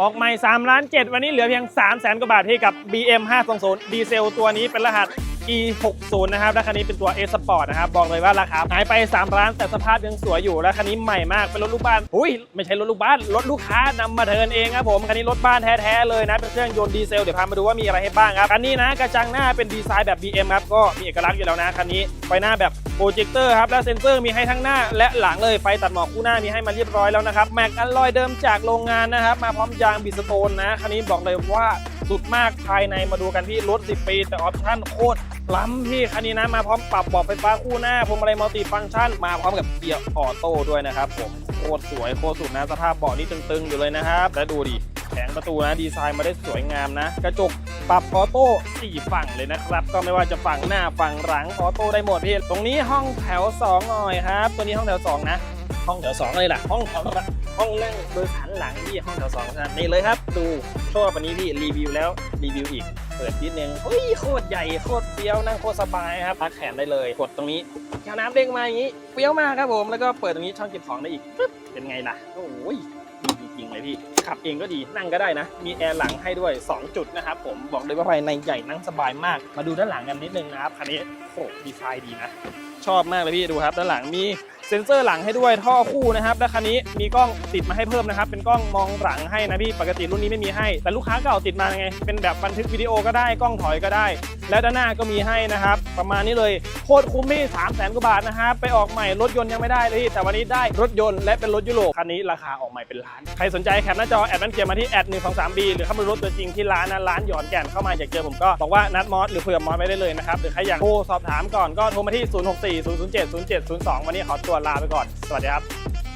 ออกใหม่3ล้าน7วันนี้เหลือเพียง 3 0 0แสนกว่าบาทให้กับ BM 520ดีเซลตัวนี้เป็นรหัส E60 นะครับและคันนี้เป็นตัว A Sport นะครับบอกเลยว่าราคาหายไป 3 ล้านแต่สภาพยังสวยอยู่และคันนี้ใหม่มากเป็นรถลูกบ้านอุ้ยไม่ใช่รถลูกบ้านรถลูกค้านำมาเทินเองครับผมคันนี้รถบ้านแท้ๆเลยนะเป็นเครื่องยนต์ดีเซลเดี๋ยวพามาดูว่ามีอะไรให้บ้างครับคันนี้นะกระจังหน้าเป็นดีไซน์แบบ BM ครับก็มีเอกลักษณ์อยู่แล้วนะคันนี้ไฟหน้าแบบโปรเจคเตอร์ครับและเซ็นเซอร์มีให้ทั้งหน้าและหลังเลยไฟตัดหมอกคู่หน้ามีให้มาเรียบร้อยแล้วนะครับแม็กอัลลอยเดิมจากโรงงานนะครับมาพร้อมยางบิสโตนนะคันนี้บอกเลยว่าสุดมากภายในมาดูกันพี่รถ 10 ปี แต่ออปชั่นโคตร ล้ำพี่คันนี้นะมาพร้อมปรับเบาะไฟฟ้าคู่หน้าพวงมาลัยมัลติฟังก์ชันมาพร้อมกับเกียร์ออโต้ด้วยนะครับผมโคตรสวยโคตรสุดนะสภาพเบาะนี่ตึงๆอยู่เลยนะครับแล้วดูดิแผงประตูนะดีไซน์มาได้สวยงามนะ กระจกปรับออโต้สี่ฝั่งเลยนะครับ ก็ไม่ว่าจะฝั่งหน้าฝั่งหลังออโต้ได้หมดพี่ตรงนี้ห้องแถว2หน่อยครับตัวนี้ห้องแถวสองนะห้องแถวสองเลยล่ะห้องแถวห้องนั่งโดยสารหลังที่ห้องแถวสองนะนี่เลยครับ ดูชอบวันนี้พี่รีวิวแล้วรีวิวอีก เปิดนิดนึงเฮ้ยโคตรใหญ่โคตรเฟี้ยวนั่งโคตรสบายครับพักแขนได้เลย กดตรงนี้แก้วน้ำเด้งมาอย่างนี้เฟี้ยวมากครับผมแล้วก็เปิดตรงนี้ช่องเก็บของได้อีกปึ๊บเป็นไงล่ะโอ้ยดีจริงเลยพี่ขับเองก็ดีนั่งก็ได้นะ มีแอร์หลังให้ด้วย 2 จุดนะครับผมบอกเลยว่าภายในใหญ่นั่งสบายมาก มาดูด้านหลังกันนิดนึงนะครับคันนี้โอ้ดีไซน์ดีนะ ชอบมากเลยพี่ดูครับ ด้านหลังมี เซ็นเซอร์หลังให้ด้วยท่อคู่นะครับและคันนี้มีกล้องติดมาให้เพิ่มนะครับ เป็นกล้องมองหลังให้นะพี่ปกติรุ่นนี้ไม่มีให้ แต่ลูกค้าเก่าติดมาไง เป็นแบบบันทึกวิดีโอก็ได้กล้องถอยก็ได้ แล้วด้านหน้าก็มีให้นะครับ ประมาณนี้เลยโคตรคุ้มพี่สามแสนกว่าบาทนะครับไปออกใหม่รถยนต์ยังไม่ได้เลยแต่วันนี้ได้รถยนต์และเป็นรถยุโรปคันนี้ราคาออกใหม่เป็นล้านใครสนใจแคปหน้าจอแอดนันเกียร์มาที่แอดหนึ่งสองสามบีหรือเข้ามาดูรถตัวจริงที่ร้านนะร้านหยอนแก่นเข้ามาอยากเจอผมก็บอกว่านัดมอสหรือคุยกับมอสไว้ได้เลยนะครับหรือใครอยากโทรสอบถามก่อนก็โทรมาที่ 0 6 4 0 0 7 0 7 0 2 วันนี้ขอตัวลาไปก่อน สวัสดีครับ